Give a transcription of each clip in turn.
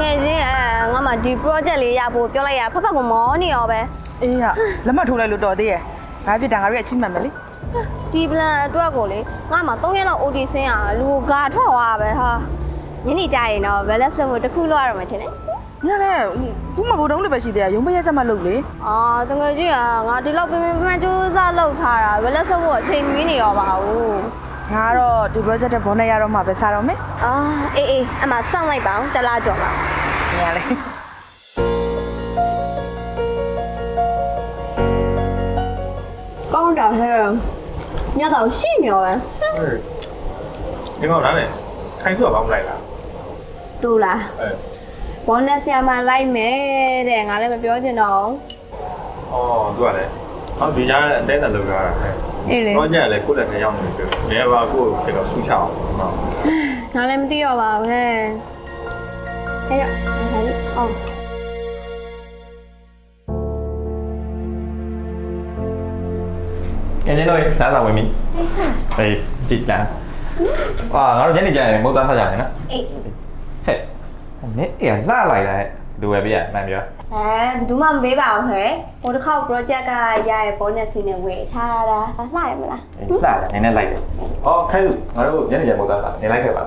ငယ်ချင်းရဲ့ငါမှဒီ project လေးရဖို့ပြောလိုက်ရဖက်ဖက်ကမောနေရောပဲအေးရလက်မှတ်ထိုးလိုက်လို့တော်သေးရဲ့ဘာဖြစ်တာငါတို့ရဲ့အချိမှန်မယ်လေဒီ plan အတွက်ကိုလေငါမှ3ရက်လောက် OT ဆင်းရလူကိုဂါထွက်သွားပဲဟာညနေကြရင်တော့ balance လုပ်ဖို့တစ်ခုလောက်ရမှာထင်တယ်ညလည်းခုမှဘုံတုံးလေးပဲရှိသေးတယ်ရုံးမရက်ချက်မှလုပ်လေအာတငယ်ချင်းကငါဒီလောက်ပင်ပင်ပန်းကြိုးစားလုပ်ထားတာ balance လုပ်ဖို့အချိန်မီးနေရောပါဘူး ငါကတော့ဒီ project တဲ့ဘောနဲ့ရတော့မှပဲစားတော့မယ်အာအေးအေးအမှစောင့်လိုက်ပါအောင်တစ်လားကြော်ပါညလေကောင်းတာဟဲ့ညတော့ရှိနေရောပဲဒီကောင်လားလေခိုင်းဆိုတော့ကောင်းမလိုက်လားတူလားအဲဘောနက်ဆရာမလိုက်မယ်တဲ့ငါလည်းမပြောချင်တော့ဘူးအော်သူကလည်းဟောဒီကြားအတဲတက်လောက်ရတာဟဲ့ အေးလေတော့ကြလည်းကိုယ့်လက်ထဲရောက်နေပြီ။နေပါကိုယ်ကတော့ဆူချအောင်ဟုတ်ငါလည်းမသိတော့ပါဘူးဟဲ့ဟဲ့ရဟဲ့အောင်ငယ်ချင်းတို့လာဆောင်ဝင်ပြီဟေးကြည့်လားအာငါတို့ညနေကျရင်မဟုတ်သားစားကြတယ်နော်အေးဟဲ့နင်းအေးလှလိုက်တာ လူပဲပြရမှန်ပြောအဲဘယ်သူမှမပေးပါဘူးဟဲ့ဟိုတစ်ခေါက် project ကရရဲ့ bonus စီနဲ့ဝယ်ထားတာလှရမလားအေးလှတယ်နင်းနဲ့လိုက်တယ်အော်ခဲလူငါတို့ညနေကျရင်မဟုတ်သားစားနေလိုက်ခဲ့ပါ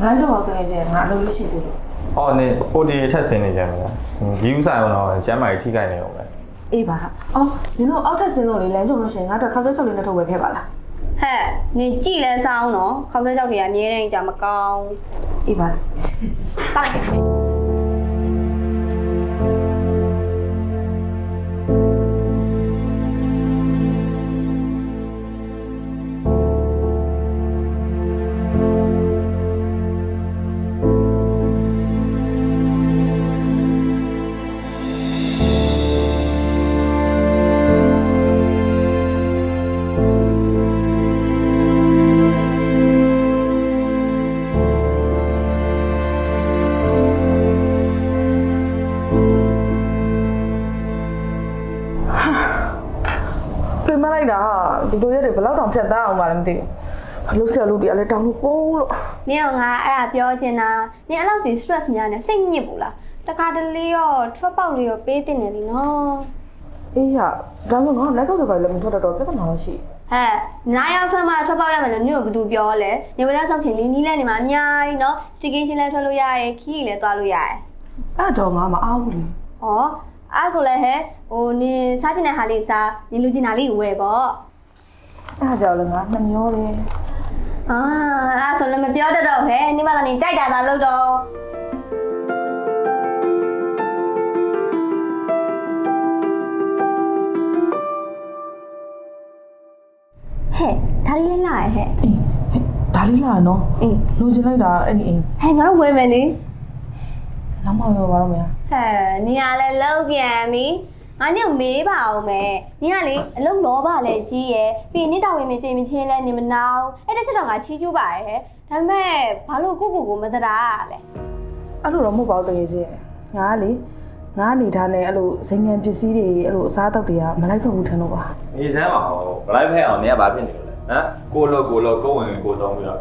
ငါတို့တော့တကယ်ချင်းငါအလုပ်လေးရှိသေးတယ်အော်နေ OT ထက်ဆင်းနေကြမှာဒီဥဆိုင်အောင်တော့ကျမ်းမာရေးထိခိုက်နေအောင်ပဲအေးပါအော်နင်တို့အောက်ထပ်ဆင်းလို့လေလမ်းကြုံလို့ရှင်ငါတို့ခောက်ဆက်ဆုပ်လေးနဲ့ထုတ်ဝယ်ခဲ့ပါလားဟဲ့နင်ကြည့်လဲစောင်းနော်ခေါက်ဆဲကြောက်တွေကအမြဲတမ်းကြာမကောင်းအေးပါတောက် မလိုက်တာဒီလိုရက်တွေဘယ်တော့တောင်ဖြတ်သားအောင်ပါလဲမသိဘူးလှုပ်ဆက်လို့တရားလဲတောင်းလို့ပုံးလို့နင်ကငါအဲ့ဒါပြောချင်တာနင်အဲ့လောက်ကြီး stress များနေစိတ်ညစ်ဘူးလားတခါတလေရောထွက်ပေါက်လေးရောပေးတင်နေလीနော်အေးရဒါမှငါလက်ကောက်တွေပါလည်းမထွက်တော့ပြဿနာတော့ရှိဟဲ့နားရောက်ထွက်မှထွက်ပေါက်ရမယ်လို့နင်ကဘယ်သူပြောလဲနေဝရဆောက်ချင်လေးနီးလဲနေမှာအများကြီးနော် station လဲထွက်လို့ရတယ်ခီးလည်းသွားလို့ရတယ်အဲ့တော့ငါမအားဘူးလေဩ အဲ့ဆိုလဲဟဲ့ဟိုနင်စားချင်တဲ့ဟာလေးစားနင်လူချင်တာလေးဝယ်ပေါ့အဲ့ကြောင့်လည်းငါနှမျောတယ်အာအဲ့ဆိုလည်းမပြောတတ်တော့ဟဲ့နိမလာနေကြိုက်တာသာလို့တော့ဟဲ့ဒါလေးလေးလာရဲ့ဟဲ့အေးဟဲ့ဒါလေးလာနော်အေးလိုချင်လိုက်တာအဲ့ဒီအိမ်ဟဲ့ငါတို့ဝယ်မယ်လေ နောက်မှရောပါတော့မရဟဲ့နေရလဲလောက်ပြန်ပြီငါနဲ့မေးပါအောင်မယ်နင်ကလေအလုံးလောပါလဲကြီးရယ်ပြီးရင်နင့်တော်ဝင်မချင်းမချင်းလဲနေမနာအောင်အဲ့တစ်ချက်တော့ငါချီးကျူးပါရဲ့ဟဲ့ဒါပေမဲ့ဘာလို့ကိုကိုကိုမတရာလဲအဲ့လိုတော့မဟုတ်ပါဘူးတကယ်ချင်းငါကလေငါအနေထားနဲ့အဲ့လိုဇင်ငံပစ္စည်းတွေအဲ့လိုအစားအသောက်တွေကမလိုက်ဖက်ဘူးထင်လို့ပါနေစမ်းပါဦးဘလိုက်ဖဲအောင်နေကဘာဖြစ်နေလို့လဲဟမ်ကိုလောကိုလောကိုဝင်ကိုတောင်းပြီးတော့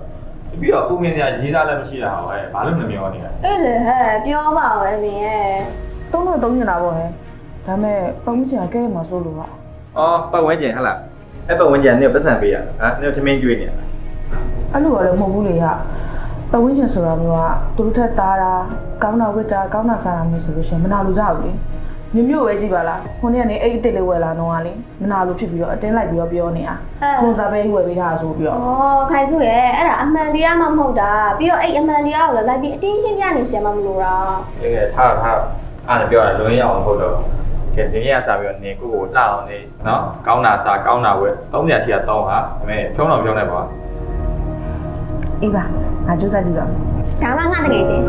ပြီးတော့ကိုမင်းစရာရေးစားလည်းမရှိတာဟောဟဲ့ဘာလို့မမျောနေလဲအဲ့လေဟဲ့ပြောပါဦးအမေရဲ့တုံးတော့တုံးနေတာပေါ့ဟဲ့ဒါပေမဲ့ပုံမှန်ချင်ကဲရမှာစိုးလို့ပါအော်ပတ်ဝန်းကျင်ဟဟလားအဲ့ပတ်ဝန်းကျင်ကနေပတ်စံပေးရတာဟမ်နေသမင်းကျွေးနေရတာအဲ့လိုလည်းမဟုတ်ဘူးလေရပတ်ဝန်းကျင်ဆိုတာမျိုးကသူတို့ထက်သားတာကောင်းတာဝတ်တာကောင်းတာစားတာမျိုးဆိုလို့ရှိရင်မနာလို့ကြဘူးလေ မျိုးမျိုးပဲကြည့်ပါလားခုနေ့ကနေအိတ်အစ်စ်လေးဝယ်လာတော့ကလေမနာလို့ဖြစ်ပြီးတော့အတင်းလိုက်ပြီးတော့ပြောနေတာခွန်စားပဲဝယ်ပေးတာဆိုပြီးတော့ဩခိုင်စုရဲ့အဲ့ဒါအမှန်တရားမှမဟုတ်တာပြီးတော့အဲ့အမှန်တရားကိုလည်းလိုက်ပြီးအတင်းရှင်းပြနေကြမှာမလို့တာတကယ်ထားထားအားလည်းပြောရလွန်ရအောင်ဟုတ်တော့ကဲဒီနေ့ကစားပြီးတော့နေကိုကိုလှအောင်နေနော်ကောင်းတာစားကောင်းတာဝယ်သုံးနေရာရှိတာတောင်းဟာဒါပေမဲ့ဖြုံးတော့ဖြုံးနေပါအေးပါငါကြိုးစားကြည့်ပါမယ်ဒါမှငါတကယ်ချင်း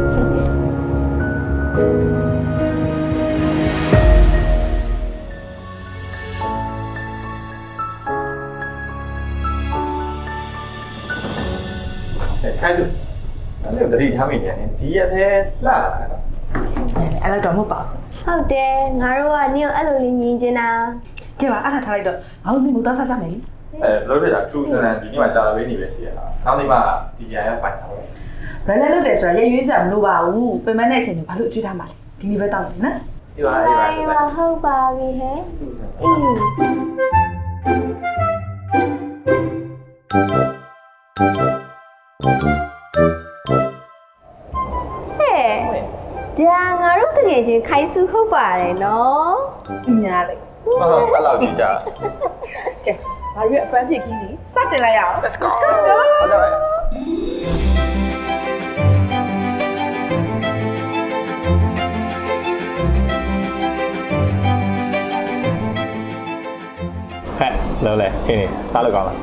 ခိုင်းစုအဲ့ဒါတတိထားမိနေတယ်ဒီရက်သေးလှလာတာအဲ့လောက်တော့မဟုတ်ပါဘူးဟုတ်တယ်ငါတို့ကနင်ကိုအဲ့လိုလေးမြင်ချင်တာကဲပါအဲ့ဒါထားလိုက်တော့ငါတို့မိကိုသားစားကြမယ်လေအဲလို့ပြတာ true စံဒီနေ့မှကြာလာပေးနေပဲရှိရတာနောက်နေ့မှဒီကြရဖိုင်တာပဲဟရလဲလုပ်တယ်ဆိုတာရရွေးစရာမလိုပါဘူးပင်မနဲ့အချိန်တွေဘာလို့အကျွေးထားမှာလဲဒီနေ့ပဲတောက်တယ်နော်ဒီပါဒီပါဒီပါဟုတ်ပါပြီဟဲ့အေး ဟဲ့ဒါငါတို့တကယ်ချင်းခိုင်စုဟုတ်ပါတယ်နော်ဒီများလေဟုတ်အဲ့လောက်ကြီးကြကဲဘာလို့အပန်းဖြစ်ခီးစီစတင်လိုက်ရအောင် Let's go Let's go ဟုတ်တယ်ဟဲ့လောလဲချင်းနေစားလို့ကောင်းလား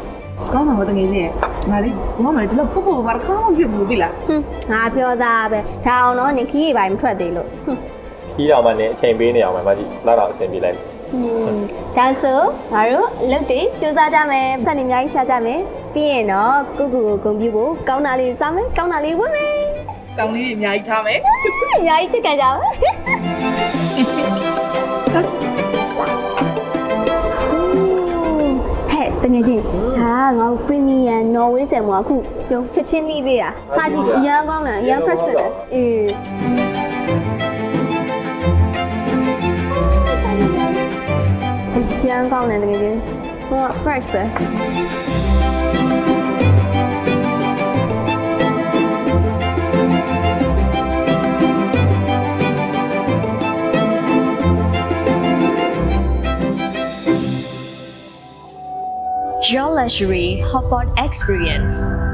ကောင်းမှာမတငယ်ချင်းရဲ့ ငါလေးဘာမှမဒီလောက်ပုတ်ပုတ်ဘာတစ်ခါမှဖြစ်ဘူးသိလားဟွန်းငါပြောသားပဲဒါအောင်တော့နင်ခီးရီပိုင်းမထွက်သေးလို့ဟွန်းခီးတော်မှနေအချိန်ပေးနေအောင်ပဲမကြီးလောက်တော့အဆင်ပြေလိုက်ဟွန်းဒါဆိုငါတို့အလုပ်တွေစူးစမ်းကြမယ်ပတ်စံတွေအများကြီးရှာကြမယ်ပြီးရင်တော့ကိုကူကိုဂုံပြဖို့ကောင်းတာလေးစားမယ်ကောင်းတာလေးဝတ်မယ်ကောင်းလေးတွေအများကြီးထားမယ်အများကြီးချစ်ကြကြပါ ဆယ်မအခုကျုံချက်ချင်းလေးပေးอ่ะစာကြည့်အရန်ကောင်းတယ်အရန် fresh ဖြစ်တယ်အေးအရန်ကောင်းတယ်တကယ်ချင်းဟိုက fresh ပဲ Jewelry Hotpot Experience.